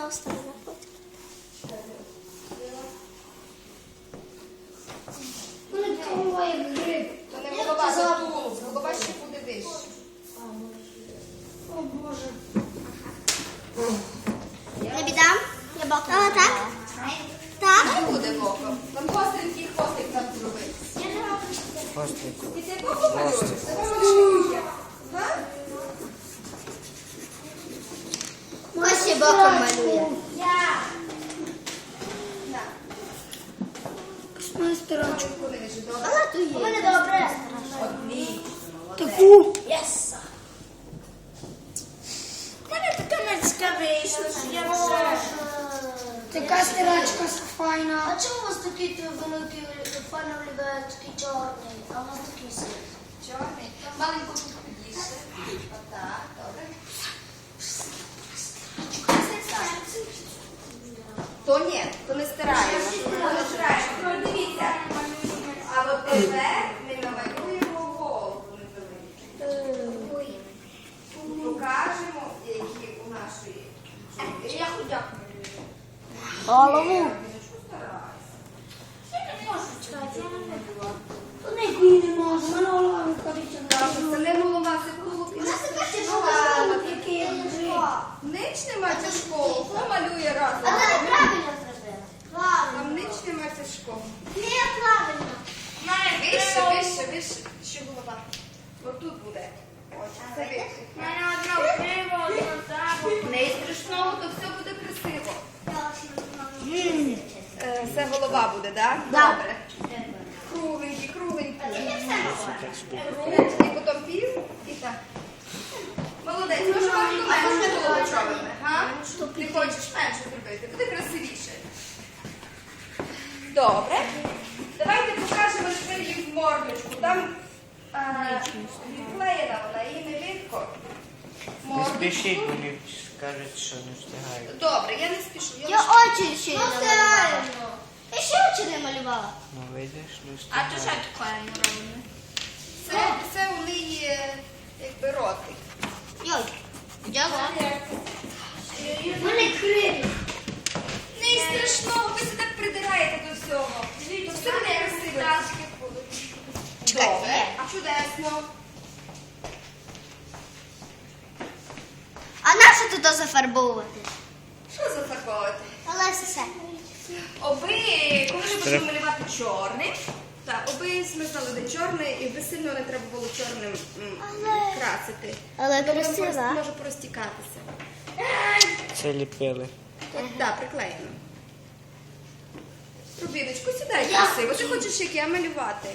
фотки. Мене голова як гриб. То не голова, то. Голова ще буде вище. О Боже. Не біда? Я боком. А, так? Так? Не буде боком. Там гостренький хвостик там зробити. Хвостику. І ти боком малюєш? Тебе малюєш? Га? Ось боком малює. Руку нижче. Але то є. У мене добре. Таку. Єс. мене така мецька вийшла, я. Така стирачка файна. А чому у вас такий великий файно виглядає такий чорний, а у нас такий синій? Чорний. Маленько підходіше. Отак, добре. То ні, то не стираємо. То не стираємо. То дивіться. А от тепер ми намалюємо голову. Покажемо, які у нашої. Я малюю. Голову. Що старайся? То не якої не можу. Мене голова виходить. Це не голова, це не Голова, Нич нема тяжкого, хто малює разом? Але правильно зробила. Там нич нема тяжкого. Не правильно. Вище, вище, вище, ще голова. Отут буде. Ось, це вище. мене криво. Не страшного, то все буде красиво. Е, Це голова буде, так? Добре. Кругленький, кругленький. Кругленький, потім пів і так. Молодець, може вам хто менше було чорне, га? Ти хочеш менше зробити, буде красивіше. Добре. Давайте покажемо тепер в мордочку. Там е, відклеєна вона, її не видко. Не спішіть, вони скажуть, що не встигають. Добре, я не спішу. Я Я лише- очі ще не малювала. Я ще очі не малювала. Ну вийдеш, не А то що встигають. таке ми робимо? Це, це у неї е, якби ротик. Йой. Дякую. Мене крилі. Не страшно, ви це так придираєте до всього. Все буде красиво. Добре, чудесно. А нащо тут зафарбовувати? Що зафарбовувати? Але все. Оби, коли ми будемо малювати чорним, так, оби смисали де чорний, і би сильно не треба було чорним м, Але- красити. Але Воно красиво. просто може порозтікатися. Це ліпили. Так, да, приклеєно. Рубіночку, сідай красиво. Ти хочеш як я малювати?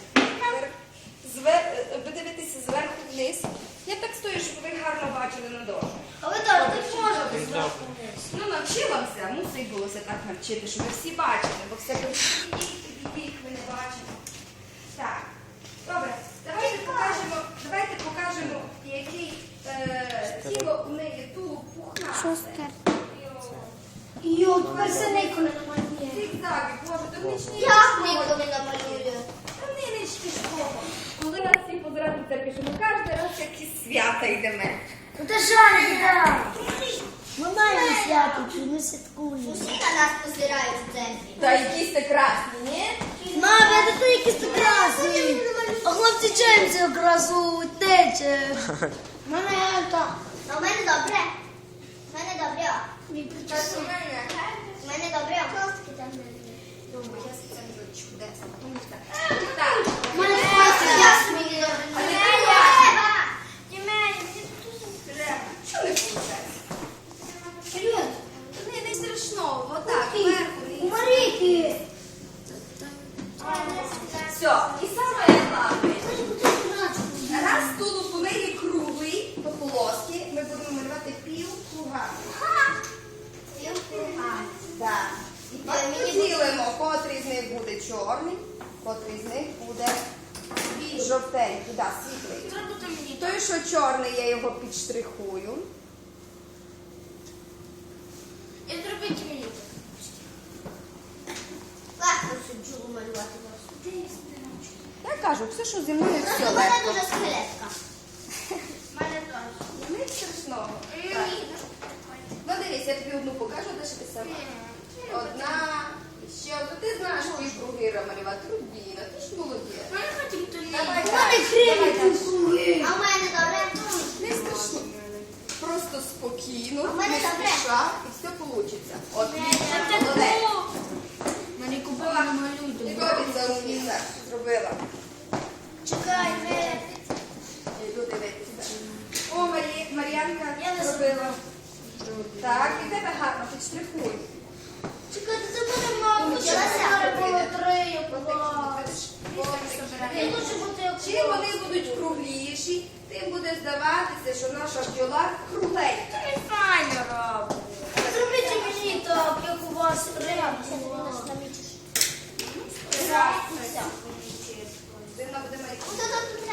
Звер... е, Подивитися зверху вниз. Я так стою, щоб ви гарно бачили на дошку. А так можете Добре. зверху вниз. Ну, навчилася, мусить булося так навчити, щоб ви всі бачили, бо все їх ми не бачимо. Так, добре, давайте покажемо, давайте покажемо, який е, тіло у неї тулуб пухнасте. Йо, тепер це ніколи не малює. Зігзаги, боже, то ніч ні. Як ніколи не малює? Та не ніч тяжкого. Коли нас всі позирати в церкві, що ми кожен раз якісь свята йдемо. Ну ти жарик, так. Ми маємо свято, чи ми святкуємо. Усі на нас позирають в центрі. Та якісь це красні, ні? Мам, я такий якийсь прекрасний. А хлопці це красу тече? Мене так. А в мене добре. В мене добре. Мій У мене. У мене добре. Просто там Думаю, я це чудесно. Так. У мене Ось просто як мені добре. А не Треба. Що не виходить? Серйозно. Та не, не страшно, отак, вверху. У вниз. Марійки. Все, і саме головне. Раз тулуб у неї круглий, по полоски, ми будемо малювати пів круга. Так. І поділимо, котрий з них буде чорний, котрий з них буде жовтенький, да, світлий. Той, що чорний, я його підштрихую. І зробіть мені. Легко сиджу малювати. вас. Я кажу, все, що зі мною, все Просто в мене легко. дуже скелетка. Мене теж. Не страшного. І Так. мені. Води дивись, я тобі одну покажу, де ще ти сама. Одна, ще одна. Ти знаєш твої круги малювати. Рубіна, ти ж молодець. Мене хотів то Давай, У далі, мене давай криві далі. круги. А в мене добре. Не страшно. Просто спокійно, А в не і все вийде. Отлично, молодець. Мене купила на малюйте. І Добіця умніця зробила. Чекай, не. Йду дивитися. О, Марі, Мар'янка зробила. Так, і тебе гарно підштрихуй. Чекайте, це буде мало. Нічого, Я зараз було три, Я хочу бути Чим вони будуть кругліші, тим буде здаватися, що наша бджола кругленька. Не файно. Здравствуйте. Здравствуйте. Здравствуйте.